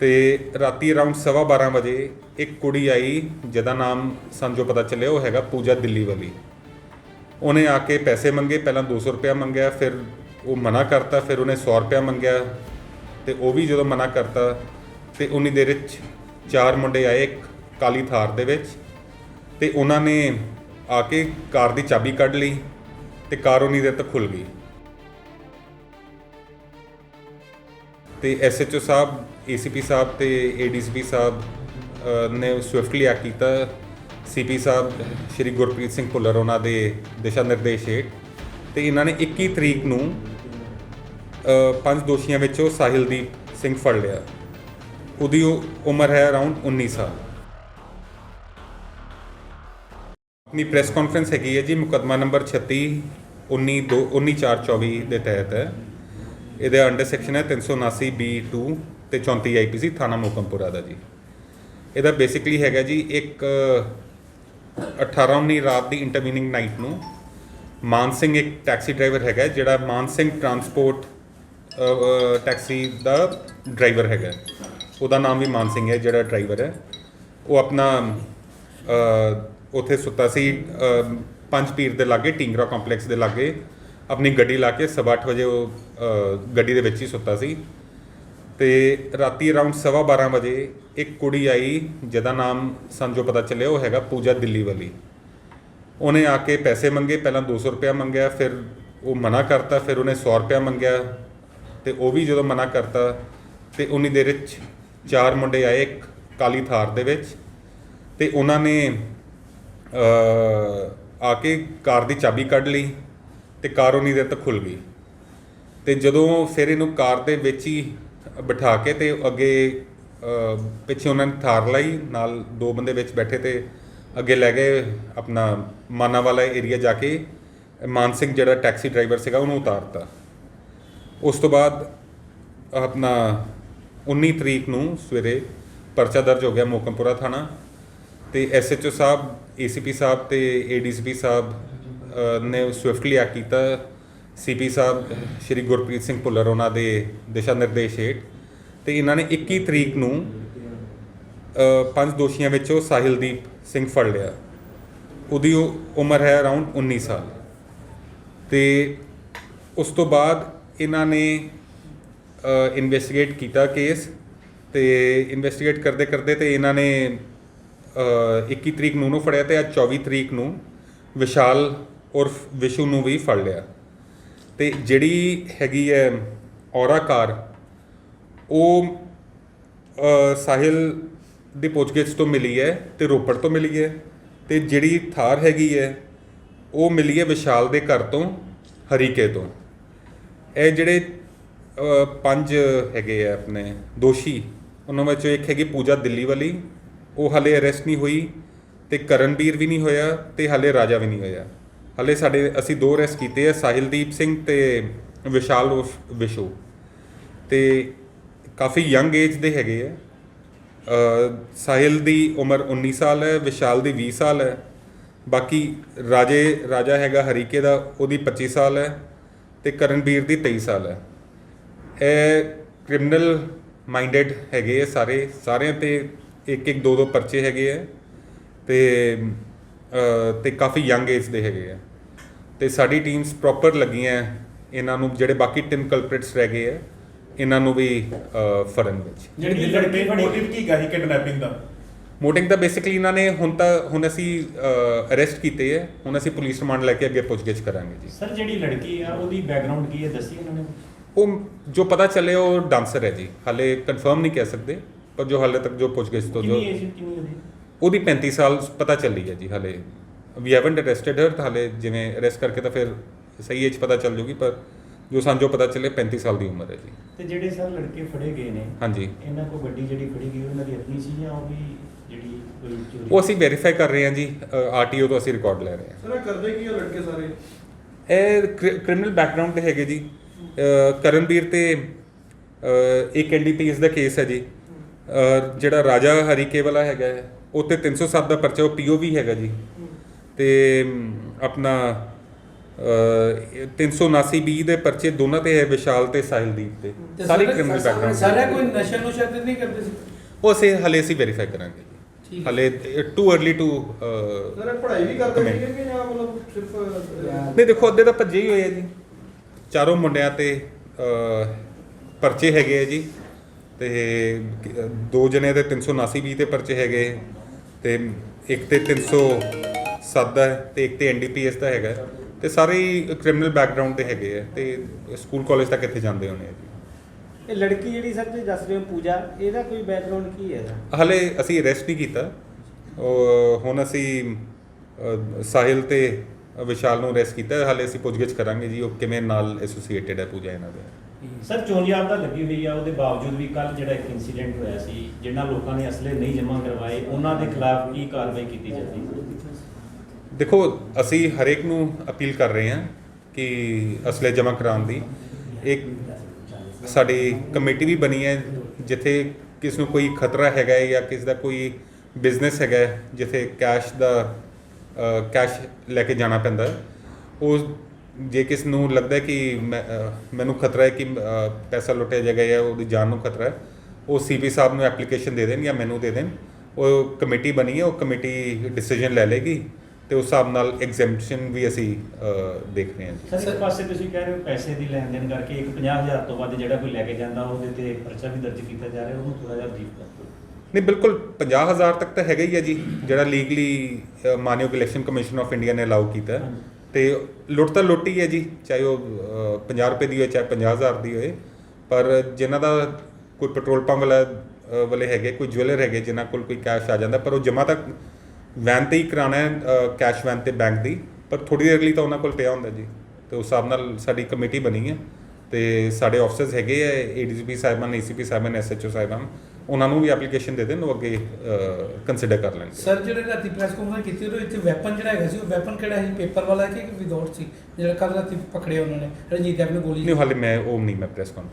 ਤੇ ਰਾਤੀ ਅਰਾਊਂਡ 12:30 ਵਜੇ ਇੱਕ ਕੁੜੀ ਆਈ, ਜਿਹਦਾ ਨਾਮ ਸਾਨੂੰ ਪਤਾ ਚੱਲਿਆ ਉਹ ਹੈਗਾ ਪੂਜਾ ਦਿੱਲੀ ਵਾਲੀ। ਉਹਨੇ ਆ ਕੇ ਪੈਸੇ ਮੰਗੇ, ਪਹਿਲਾਂ 200 ਰੁਪਇਆ ਮੰਗਿਆ, ਫਿਰ ਉਹ ਮਨਾ ਕਰਤਾ, ਫਿਰ ਉਹਨੇ 100 ਰੁਪਇਆ ਮੰਗਿਆ ਤੇ ਉਹ ਵੀ ਜਦੋਂ ਮਨਾ ਕਰਤਾ ਤੇ ਉਨੀ ਦੇਰ ਵਿੱਚ ਚਾਰ ਮੁੰਡੇ ਆਏ ਇੱਕ ਕਾਲੀ ਥਾਰ ਦੇ ਵਿੱਚ ਤੇ ਉਹਨਾਂ ਨੇ ਆ ਕੇ ਕਾਰ ਦੀ ਚਾਬੀ ਕੱਢ ਲਈ ਤੇ ਕਾਰ ਉਨੀ ਦੇਰ ਤੱਕ ਖੁੱਲ ਗਈ। ਤੇ ਐਸਐਚਓ ਸਾਹਿਬ ਏਸੀਪੀ ਸਾਹਿਬ ਤੇ ਏਡੀਸੀਪੀ ਸਾਹਿਬ ਅ, ਨੇ ਸਵਿਫਟਲੀ ਐਕਟ ਕੀਤਾ। ਸੀਪੀ ਸਾਹਿਬ ਸ਼੍ਰੀ ਗੁਰਪ੍ਰੀਤ ਸਿੰਘ ਭੁੱਲਰ ਉਹਨਾਂ ਦੇ ਦਿਸ਼ਾ ਨਿਰਦੇਸ਼ ਹੇਠ। ਤੇ ਇਹਨਾਂ ਨੇ 21 ਤਰੀਕ ਨੂੰ ਅ, ਪੰਜ ਦੋਸ਼ੀਆਂ ਵਿੱਚੋਂ ਸਾਹਿਲਦੀਪ ਸਿੰਘ ਫੜ ਲਿਆ। ਉਹਦੀ ਉ- ਉਮਰ ਹੈ ਅਰਾਊਂਡ 19 ਸਾਲ। ਆਪਣੀ ਪ੍ਰੈਸ ਕਾਨਫਰੰਸ ਹੈਗੀ ਹੈ ਜੀ ਮੁਕੱਦਮਾ ਨੰਬਰ 36 19 2 19424 ਦੇ ਤਹਿਤ। ਹੈ ਇਹਦੇ ਅੰਡਰ ਸੈਕਸ਼ਨ ਹੈ 379 B2 ਤੇ 34 ਆਈਪੀਸੀ ਥਾਣਾ ਮੋਕਮਪੁਰਾ ਦਾ ਜੀ। ਇਹਦਾ ਬੇਸਿਕਲੀ ਹੈਗਾ ਜੀ ਇੱਕ 18 19 ਰਾਤ ਦੀ ਇੰਟਰਵੀਨਿੰਗ ਨਾਈਟ ਨੂੰ ਮਾਨ ਸਿੰਘ ਇੱਕ ਟੈਕਸੀ ਡਰਾਈਵਰ ਹੈਗਾ ਜਿਹੜਾ ਮਾਨ ਸਿੰਘ ਟਰਾਂਸਪੋਰਟ ਟੈਕਸੀ ਦਾ ਡਰਾਈਵਰ ਹੈਗਾ। ਉਹਦਾ ਨਾਮ ਵੀ ਮਾਨ ਸਿੰਘ ਹੈ ਜਿਹੜਾ ਡਰਾਈਵਰ ਹੈ। ਉਹ ਆਪਣਾ ਅ, ਉੱਥੇ ਸੁੱਤਾ ਸੀ ਪੰਜ ਪੀਰ ਦੇ ਲਾਗੇ ਟਿੰਗਰਾ ਕੰਪਲੈਕਸ ਦੇ ਲਾਗੇ। ਆਪਣੀ ਗੱਡੀ ਲਾ ਕੇ ਸਵਾ ਅੱਠ ਵਜੇ ਉਹ ਅ, ਗੱਡੀ ਦੇ ਵਿੱਚ ਹੀ ਸੁੱਤਾ ਸੀ। ਤੇ ਰਾਤੀ ਅਰਾਊਂਡ 12:30 ਵਜੇ ਇੱਕ ਕੁੜੀ ਆਈ ਜਿਹਦਾ ਨਾਮ ਸਾਨੂੰ ਜੋ ਪਤਾ ਚੱਲਿਆ ਉਹ ਹੈਗਾ ਪੂਜਾ ਦਿੱਲੀ ਵਾਲੀ। ਉਹਨੇ ਆ ਕੇ ਪੈਸੇ ਮੰਗੇ ਪਹਿਲਾਂ 200 ਰੁਪਇਆ ਮੰਗਿਆ ਫਿਰ ਉਹ ਮਨਾ ਕਰਤਾ ਫਿਰ ਉਹਨੇ 100 ਰੁਪਇਆ ਮੰਗਿਆ। ਤੇ ਉਹ ਵੀ ਜਦੋਂ ਮਨਾ ਕਰਤਾ ਤੇ ਉਨੀ ਦੇਰ ਵਿੱਚ ਚਾਰ ਮੁੰਡੇ ਆਏ ਇੱਕ ਕਾਲੀ ਥਾਰ ਦੇ ਵਿੱਚ। ਤੇ ਉਹਨਾਂ ਨੇ ਅ, ਆ ਕੇ ਕਾਰ ਦੀ ਚਾਬੀ ਕੱਢ ਲਈ। ਤੇ ਕਾਰ ਉਨੀ ਦੇਰ ਤੱਕ ਖੁੱਲ ਗਈ। ਤੇ ਜਦੋਂ ਫਿਰ ਇਹਨੂੰ ਕਾਰ ਦੇ ਵਿੱਚ ਹੀ ਬਿਠਾ ਕੇ ਤੇ ਅੱਗੇ ਪਿੱਛੇ ਉਹਨਾਂ ਨੇ ਥਾਰ ਲਾਈ, ਨਾਲ ਦੋ ਬੰਦੇ ਵਿੱਚ ਬੈਠੇ ਤੇ ਅੱਗੇ ਲੈ ਗਏ ਆਪਣਾ ਮਾਨਾ ਵਾਲਾ ਏਰੀਆ ਜਾ ਕੇ। ਮਾਨ ਸਿੰਘ ਜਿਹੜਾ ਟੈਕਸੀ ਡਰਾਈਵਰ ਸੀਗਾ ਉਹਨੂੰ ਉਤਾਰਤਾ। ਉਸ ਤੋਂ ਬਾਅਦ ਆਪਣਾ 19 ਤਰੀਕ ਨੂੰ ਸਵੇਰੇ ਪਰਚਾ ਦਰਜ ਹੋ ਗਿਆ ਮੋਕਮਪੁਰਾ ਥਾਣਾ। ਤੇ ਐਸਐਚਓ ਸਾਹਿਬ ਏਸੀਪੀ ਸਾਹਿਬ ਤੇ ਏਡੀਸੀਪੀ ਸਾਹਿਬ ਨੇ ਸਵਿਫਟਲੀ ਐਕਟ ਕੀਤਾ। ਸੀਪੀ ਸਾਹਿਬ ਸ਼੍ਰੀ ਗੁਰਪ੍ਰੀਤ ਸਿੰਘ ਭੁੱਲਰ ਉਹਨਾਂ ਦੇ ਦਿਸ਼ਾ ਨਿਰਦੇਸ਼ ਹੇਠ। ਤੇ ਇਹਨਾਂ ਨੇ 21 ਤਰੀਕ ਨੂੰ ਪੰਜ ਦੋਸ਼ੀਆਂ ਵਿੱਚੋਂ ਸਾਹਿਲਦੀਪ ਸਿੰਘ ਫੜ ਲਿਆ। ਉਹਦੀ ਉਮਰ ਹੈ ਅਰਾਊਂਡ 19 ਸਾਲ। ਤੇ ਉਸ ਤੋਂ ਬਾਅਦ ਇਹਨਾਂ ਨੇ ਇਨਵੈਸਟੀਗੇਟ ਕੀਤਾ ਕੇਸ ਤੇ ਇਨਵੈਸਟੀਗੇਟ ਕਰਦੇ ਕਰਦੇ ਤੇ ਇਹਨਾਂ ਨੇ ਅ, 21 ਤਰੀਕ ਨੂੰ ਨੂੰ ਫੜਿਆ ਤੇ ਅੱਜ 24 ਤਰੀਕ ਨੂੰ ਵਿਸ਼ਾਲ ਉਰਫ ਵਿਸ਼ੂ ਨੂੰ ਵੀ ਫੜ ਲਿਆ। ਤੇ ਜਿਹੜੀ ਹੈਗੀ ਹੈ ਔਰਾ ਕਾਰ, ਉਹ ਸਾਹਿਲ ਦੀ ਪੁੱਛਗਿੱਛ ਤੋਂ ਮਿਲੀ ਹੈ ਤੇ ਰੋਪੜ ਤੋਂ ਮਿਲੀ ਹੈ ਤੇ ਜਿਹੜੀ ਥਾਰ ਹੈਗੀ ਹੈ ਉਹ ਮਿਲੀ ਹੈ ਵਿਸ਼ਾਲ ਦੇ ਘਰ ਤੋਂ, ਹਰੀਕੇ ਤੋਂ। ਇਹ ਜਿਹੜੇ ਪੰਜ ਹੈਗੇ ਆ ਆਪਣੇ ਦੋਸ਼ੀ, ਉਹਨਾਂ ਵਿੱਚੋਂ ਇੱਕ ਹੈਗੀ ਪੂਜਾ ਦਿੱਲੀ ਵਾਲੀ ਉਹ ਹਲੇ ਅਰੈਸਟ ਨਹੀਂ ਹੋਈ ਤੇ ਕਰਨਵੀਰ ਵੀ ਨਹੀਂ ਹੋਇਆ ਤੇ ਹਲੇ ਰਾਜਾ ਵੀ ਨਹੀਂ ਹੋਇਆ। ਹਲੇ ਸਾਡੇ, ਅਸੀਂ ਦੋ ਅਰੈਸਟ ਕੀਤੇ ਆ, ਸਾਹਿਲਦੀਪ ਸਿੰਘ ਤੇ ਵਿਸ਼ਾਲ ਉਰਫ ਵਿਸ਼ੂ। ਤੇ ਕਾਫੀ ਯੰਗ ਏਜ ਦੇ ਹੈਗੇ ਆ। ਸਾਹਿਲ ਦੀ ਉਮਰ 19 ਸਾਲ ਹੈ, ਵਿਸ਼ਾਲ ਦੀ 20 ਸਾਲ ਹੈ। ਬਾਕੀ ਰਾਜੇ, ਰਾਜਾ ਹੈਗਾ ਹਰੀਕੇ ਦਾ, ਉਹਦੀ 25 ਸਾਲ ਹੈ ਤੇ ਕਰਨਵੀਰ ਦੀ 23 ਸਾਲ ਹੈ। ਇਹ ਕ੍ਰਿਮੀਨਲ ਮਾਈਂਡਡ ਹੈਗੇ ਆ ਸਾਰੇ, ਸਾਰਿਆਂ ਤੇ ਇੱਕ ਇੱਕ ਦੋ ਦੋ ਪਰਚੇ ਹੈਗੇ ਆ। ਤੇ ਤੇ ਕਾਫੀ ਯੰਗ ਏਜ ਦੇ ਹੈਗੇ ਆ। ਤੇ ਸਾਡੀ ਟੀਮਸ ਪ੍ਰੋਪਰ ਲੱਗੀਆਂ ਇਹਨਾਂ ਨੂੰ ਜਿਹੜੇ ਬਾਕੀ ਤਿੰਨ ਕਲਪ੍ਰਿਟਸ ਰਹਿ ਗਏ ਆ ਇਹਨਾਂ ਨੂੰ ਵੀ ਫੜਨ ਵਿੱਚ। ਜਿਹੜੀ ਲੜਕੀ ਮੋਟਿਵ ਕੀ ਗਾ ਸੀ ਕਿਡਨੈਪਿੰਗ ਦਾ? ਮੋਟਿੰਗ ਤਾਂ ਬੇਸਿਕਲੀ ਇਹਨਾਂ ਨੇ ਹੁਣ ਤਾਂ ਹੁਣ ਅਸੀਂ ਅਰੈਸਟ ਕੀਤੇ ਹੈ ਹੁਣ ਅਸੀਂ ਪੁਲਿਸ ਰਿਮਾਂਡ ਲੈ ਕੇ ਅੱਗੇ ਪੁੱਛਗਿੱਛ ਕਰਾਂਗੇ ਜੀ। ਸਰ ਜਿਹੜੀ ਲੜਕੀ ਆ ਉਹਦੀ ਬੈਕਗ੍ਰਾਉਂਡ ਕੀ ਹੈ ਦੱਸੀ ਉਹਨਾਂ ਨੇ? ਉਹ ਜੋ ਪਤਾ ਚੱਲੇ ਉਹ ਡਾਂਸਰ ਹੈ ਜੀ। ਹਾਲੇ ਕਨਫਰਮ ਨਹੀਂ ਕਹਿ ਸਕਦੇ ਪਰ ਜੋ ਹਾਲੇ ਤੱਕ ਜੋ ਪੁੱਛਗਿੱਛ ਤੋਂ ਜੋ ਕਿੰਨੀ ਏਜ ਕਿੰਨੀ ਉਹਦੀ? ਉਹਦੀ 35 ਸਾਲ ਪਤਾ ਚੱਲੀ ਹੈ ਜੀ ਹਾਲੇ। ਵੀ ਹੈਵਨਟ ਅਰੈਸਟਡ ਹਰ ਤਾਂ ਹਾਲੇ ਜਿਵੇਂ ਅਰੈਸਟ ਕਰਕੇ ਤਾਂ ਫਿਰ ਸਹੀ ਏਜ ਪਤਾ ਚੱਲ ਜੂਗੀ ਪਰ ਜੋ ਸਾਨੂੰ ਜੋ ਪਤਾ ਚੱਲੇ 35 ਸਾਲ ਦੀ ਉਮਰ ਹੈ ਜੀ। ਤੇ ਜਿਹੜੇ ਸਰ ਲੜਕੇ ਫੜੇ ਗਏ ਨੇ ਹਾਂਜੀ। ਇਹਨਾਂ ਕੋ ਗੱਡੀ ਜਿਹੜੀ ਫੜੀ ਗਈ ਉਹਨਾਂ ਦੀ ਆਪਣੀ ਸੀ ਜਾਂ ਉਹ ਵੀ ਜਿਹੜੀ ਕੋਈ ਚੋਰੀ? ਉਹ ਅਸੀਂ ਵੈਰੀਫਾਈ ਕਰ ਰਹੇ ਹਾਂ ਜੀ ਆਰਟੀਓ ਤੋਂ ਅਸੀਂ ਰਿਕਾਰਡ ਲੈ ਰਹੇ ਹਾਂ। ਸਰ ਇਹ ਕਰਦੇ ਕੀ ਆ ਲੜਕੇ ਸਾਰੇ? ਇਹ ਕ੍ਰਿਮੀਨਲ ਬੈਕਗ੍ਰਾਉਂਡ ਤੇ ਹੈਗੇ ਜੀ। ਕਰਨਵੀਰ ਤੇ ਇੱਕ ਐਨਡੀਪੀਐਸ ਦਾ ਕੇਸ ਹੈ ਜੀ। ਜਿਹੜਾ ਰਾਜਾ ਹਰੀਕੇ ਵਾਲਾ ਹੈਗਾ ਹੈ, ਉਹ ਤੇ 307 ਦਾ ਪਰਚਾ ਉਹ ਪੀਓਵੀ ਹੈਗਾ ਜੀ। ਤੇ ਆਪਣਾ ਅ 379 ਬੀ ਦੇ ਪਰਚੇ ਦੋਨਾਂ ਤੇ ਹੈ ਵਿਸ਼ਾਲ ਤੇ ਸਾਹਿਲਦੀਪ ਤੇ। ਤੇ ਸਾਰੀ ਕ੍ਰਿਮੀਨਲ ਬੈਕਗ੍ਰਾਉਂਡ ਸਾਰਾ ਕੋਈ ਨਸ਼ਾ ਨੁਸ਼ਾ ਤੇ ਨਹੀਂ ਕਰਦੇ ਸੀ? ਉਹ ਅਸੀਂ ਹਲੇ ਅਸੀਂ ਵੈਰੀਫਾਈ ਕਰਾਂਗੇ। ਹਲੇ ਟੂ अर्ਲੀ ਟੂ ਸਰ ਪੜ੍ਹਾਈ ਵੀ ਕਰਦੇ. ਸੀਗੇ ਕਿ ਜਾਂ ਮਤਲਬ ਸਿਰਫ ਨਹੀਂ ਦੇਖੋ ਅੱਧੇ ਤਾਂ ਭੱਜੇ ਹੀ ਹੋਏ ਆ ਜੀ। ਚਾਰੋਂ ਮੁੰਡਿਆਂ ਤੇ ਪਰਚੇ ਹੈਗੇ ਆ ਜੀ। ਤੇ ਦੋ ਜਣੇ ਦੇ 379 ਬੀ ਤੇ ਪਰਚੇ ਹੈਗੇ। ਤੇ ਇੱਕ ਤੇ 307 ਦਾ ਹੈ ਤੇ ਇੱਕ ਤੇ ਐਨਡੀਪੀਐਸ ਦਾ ਹੈਗਾ। ਤੇ ਸਾਰੇ ਕ੍ਰਿਮੀਨਲ ਬੈਕਗ੍ਰਾਉਂਡ ਦੇ ਹੈਗੇ ਆ ਤੇ ਸਕੂਲ ਕਾਲਜ ਤੱਕ ਇੱਥੇ ਜਾਂਦੇ ਹੋਣੇ ਆ ਜੀ ਇਹ ਲੜਕੀ ਜਿਹੜੀ ਸਰ ਤੁਸੀਂ ਦੱਸ ਰਹੇ ਹੋ ਪੂਜਾ ਇਹਦਾ ਕੋਈ ਬੈਕਗ੍ਰਾਉਂਡ ਕੀ ਹੈ ਇਹਦਾ? ਹਲੇ ਅਸੀਂ ਅਰੈਸਟ ਨਹੀਂ ਕੀਤਾ ਉਹ ਹੁਣ ਅਸੀਂ ਸਾਹਿਲ ਤੇ ਵਿਸ਼ਾਲ ਨੂੰ ਅਰੈਸਟ ਕੀਤਾ। ਹਲੇ ਅਸੀਂ ਪੁੱਛਗਿੱਛ ਕਰਾਂਗੇ ਜੀ ਉਹ ਕਿਵੇਂ ਨਾਲ ਐਸੋਸੀਏਟਡ ਹੈ ਪੂਜਾ ਇਹਨਾਂ ਦੇ ਸਰ ਚੋਣਯਾਬ ਤਾਂ ਲੱਗੀ ਹੋਈ ਆ, ਉਹਦੇ ਬਾਵਜੂਦ ਵੀ ਕੱਲ ਜਿਹੜਾ ਇੱਕ ਇਨਸੀਡੈਂਟ ਹੋਇਆ ਸੀ, ਜਿਨ੍ਹਾਂ ਲੋਕਾਂ ਨੇ ਅਸਲੇ ਨਹੀਂ ਜਮ੍ਹਾਂ ਕਰਵਾਏ, ਉਹਨਾਂ ਦੇ ਖਿਲਾਫ ਕੀ ਕਾਰਵਾਈ ਕੀਤੀ ਜਾਂਦੀ ਦੇਖੋ, ਅਸੀਂ ਹਰੇਕ ਨੂੰ ਅਪੀਲ ਕਰ ਰਹੇ ਹਾਂ ਕਿ ਅਸਲੇ ਜਮ੍ਹਾਂ ਕਰਾਉਣ ਦੀ। ਇੱਕ ਸਾਡੀ ਕਮੇਟੀ ਵੀ ਬਣੀ ਹੈ, ਜਿੱਥੇ ਕਿਸ ਨੂੰ ਕੋਈ ਖਤਰਾ ਹੈਗਾ ਹੈ ਜਾਂ ਕਿਸ ਦਾ ਕੋਈ ਬਿਜ਼ਨਸ ਹੈਗਾ ਜਿੱਥੇ ਕੈਸ਼ ਦਾ ਕੈਸ਼ ਲੈ ਕੇ ਜਾਣਾ ਪੈਂਦਾ ਉਸ ਜੇ ਕਿਸ ਨੂੰ ਲੱਗਦਾ ਹੈ ਕਿ ਮੈਨੂੰ ਖਤਰਾ ਹੈ ਕਿ ਪੈਸਾ ਲੁੱਟਿਆ ਜਾਏਗਾ ਜਾਂ ਉਹਦੀ ਜਾਨ ਨੂੰ ਖਤਰਾ ਹੈ ਉਹ ਸੀਪੀ ਸਾਹਿਬ ਨੂੰ ਐਪਲੀਕੇਸ਼ਨ ਦੇ ਦੇਣ ਜਾਂ ਮੈਨੂੰ ਦੇ ਦੇਣ। ਉਹ ਕਮੇਟੀ ਬਣੀ ਹੈ ਉਹ ਕਮੇਟੀ ਡਿਸੀਜਨ ਲੈ ਲੇਗੀ ਤੇ ਉਸ ਹਿਸਾਬ ਨਾਲ ਐਗਜ਼ੈਂਪਸ਼ਨ ਵੀ ਅਸੀਂ ਦੇਖ ਰਹੇ ਹਾਂ ਜੀ। ਸਰ ਇੱਕ ਪਾਸੇ ਤੁਸੀਂ ਕਹਿ ਰਹੇ ਹੋ ਪੈਸੇ ਦੀ ਲੈਣ ਦੇਣ ਕਰਕੇ ਇੱਕ 50000 ਤੋਂ ਵੱਧ ਜਿਹੜਾ ਕੋਈ ਲੈ ਕੇ ਜਾਂਦਾ ਉਹਦੇ ਤੇ ਪਰਚਾ ਵੀ ਦਰਜ ਕੀਤਾ ਜਾ ਰਿਹਾ ਉਹਨੂੰ ਥੋੜਾ ਜਿਹਾ ਬਰੀਫ ਕਰ ਦਿਓ। ਨਹੀਂ ਬਿਲਕੁਲ 50000 ਤੱਕ ਤਾਂ ਹੈਗਾ ਹੀ ਹੈ ਜੀ ਜਿਹੜਾ ਲੀਗਲੀ ਮਾਨਯੋਗ ਇਲੈਕਸ਼ਨ ਕਮਿਸ਼ਨ ਆਫ ਇੰਡੀਆ ਨੇ ਅਲਾਉ ਕੀਤਾ। ਹੈ। ਤੇ ਲੁੱਟ ਤਾਂ ਲੁੱਟ ਹੀ ਹੈ ਜੀ ਚਾਹੇ ਉਹ ਅ, 50 ਰੁਪਏ ਦੀ ਹੋਏ ਚਾਹੇ 50000 ਦੀ ਹੋਏ ਪਰ ਜਿਨ੍ਹਾਂ ਦਾ ਕੋਈ ਪੈਟਰੋਲ ਪੰਪ ਵਾਲਾ ਵਾਲੇ ਹੈਗੇ ਕੋਈ ਜੁਐਲਰ ਹੈਗੇ ਜਿਨ੍ਹਾਂ ਕੋਲ ਕੋਈ ਕੈਸ਼ ਆ ਜਾਂਦਾ ਪਰ ਉਹ ਜਮਾ ਤਾਂ ਵੈਨ ਤੇ ਹੀ ਕਰਾਣਾ ਹੈ ਕੈਸ਼ ਵੈਨ ਤੇ ਬੈਂਕ ਦੀ ਪਰ ਥੋੜੀ ਦੇਰ ਲਈ ਤਾਂ ਉਹਨਾਂ ਕੋਲ ਪਿਆ ਹੁੰਦਾ ਜੀ ਤੇ ਉਸ ਹਿਸਾਬ ਨਾਲ ਸਾਡੀ ਕਮੇਟੀ ਬਣੀ ਹੈ। ਤੇ ਸਾਡੇ ਆਫਸਰਸ ਹੈਗੇ ਆ ਏਡੀਜੀਪੀ ਸਾਹਿਬਾਨ ਏਸੀਪੀ ਸਾਹਿਬਾਨ ਐਸਐਚਓ ਸਾਹਿਬਾਨ ਉਹਨਾਂ ਨੂੰ ਵੀ ਐਪਲੀਕੇਸ਼ਨ ਦੇ ਦੇਣ ਉਹ ਅੱਗੇ ਕੰਸੀਡਰ ਕਰ ਲੈਣਗੇ। ਸਰ ਜਿਹੜੇ ਰਾਤੀ ਪ੍ਰੈਸ ਕਾਨਫਰੰਸ ਕੀਤੀ ਉਹਦੇ ਵਿੱਚ ਵੈਪਨ ਜਿਹੜਾ ਹੈਗਾ ਸੀ ਉਹ ਵੈਪਨ ਕਿਹੜਾ ਸੀ? ਪੇਪਰ ਵਾਲਾ ਕਿ ਵਿਦਆਊਟ ਸੀ? ਜਿਹੜਾ ਕੱਲ ਰਾਤੀ ਪਕੜਿਆ ਉਹਨਾਂ ਨੇ ਰਣਜੀਤ ਦੇਵ ਨੇ ਗੋਲੀ ਨਹੀਂ ਹਾਲੇ ਮੈਂ ਉਹ ਨਹੀਂ ਮੈਂ ਪ੍ਰੈਸ ਕਾਨਫਰੰਸ